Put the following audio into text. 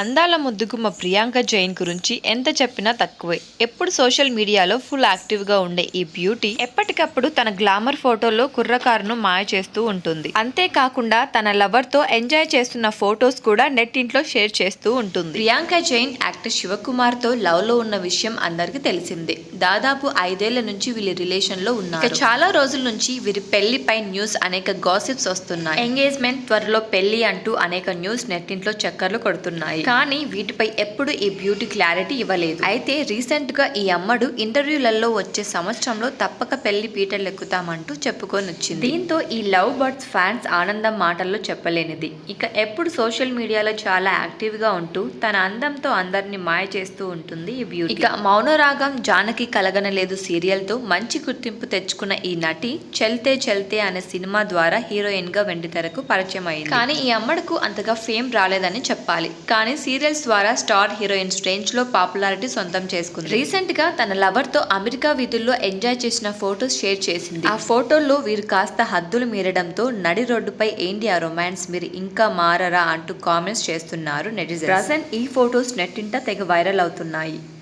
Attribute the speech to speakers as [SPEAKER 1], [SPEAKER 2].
[SPEAKER 1] అందాల ముద్దుగుమ్మ ప్రియాంక జైన్ గురించి ఎంత చెప్పినా తక్కువే. ఎప్పుడు సోషల్ మీడియాలో ఫుల్ యాక్టివ్గా ఉండే ఈ బ్యూటీ ఎప్పటికప్పుడు తన గ్లామర్ ఫోటోలో కుర్రకారును మాయ చేస్తూ ఉంటుంది. అంతేకాకుండా తన లవర్తో ఎంజాయ్ చేస్తున్న ఫోటోస్ కూడా నెట్టింట్లో షేర్ చేస్తూ ఉంటుంది. ప్రియాంక జైన్ యాక్టర్ శివకుమార్తో లవ్లో లవ్లో ఉన్న విషయం అందరికీ తెలిసిందే. దాదాపు ఐదేళ్ళ నుంచి వీళ్ళ రిలేషన్లో ఉన్నారు. చాలా రోజుల నుంచి వీరి పెళ్ళిపై న్యూస్ అనేక గాసిప్స్ వస్తున్నాయి. ఎంగేజ్మెంట్ త్వరలో పెళ్ళి అంటూ అనేక న్యూస్ నెట్టింట్లో చక్కర్లు కొడుతున్నాయి. కానీ వీటిపై ఎప్పుడు ఈ బ్యూటీ క్లారిటీ ఇవ్వలేదు. అయితే రీసెంట్గా ఈ అమ్మడు ఇంటర్వ్యూలలో వచ్చే సంవత్సరంలో తప్పక పెళ్ళి పీటలు ఎక్కుతామంటూ చెప్పుకొని వచ్చింది దీంతో ఈ లవ్ బర్డ్స్ ఫ్యాన్స్ ఆనందం మాటల్లో చెప్పలేనిది. ఇక ఎప్పుడు సోషల్ మీడియాలో చాలా యాక్టివ్గా ఉంటూ తన అందంతో అందరిని మాయ చేస్తూ ఉంటుంది ఈ బ్యూటీ ఇక మౌనరాగం జానకి కలగనలేదు సీరియల్తో మంచి గుర్తింపు తెచ్చుకున్న ఈ నటి చెల్తే చెల్తే అనే సినిమా ద్వారా హీరోయిన్గా వెండితెరకు పరిచయం అయింది కానీ ఈ అమ్మడుకు అంతగా ఫేమ్ రాలేదని చెప్పాలి. కానీ సీరియల్స్ ద్వారా స్టార్ హీరోయిన్స్ రేంజ్లో పాపులారిటీ సొంతం చేసుకుంది. రీసెంట్గా తన లవర్తో అమెరికా వీధుల్లో ఎంజాయ్ చేసిన ఫోటోస్ షేర్ చేసింది. ఆ ఫోటోల్లో వీరు కాస్త హద్దులు మీరడంతో నడి రోడ్డుపై ఏంటి ఆ రొమాన్స్? మీరు ఇంకా మారరా అంటూ కామెంట్స్ చేస్తున్నారు నెటిజన్ ప్రజెంట్ ఈ ఫోటోస్ నెట్టింట తెగ వైరల్ అవుతున్నాయి.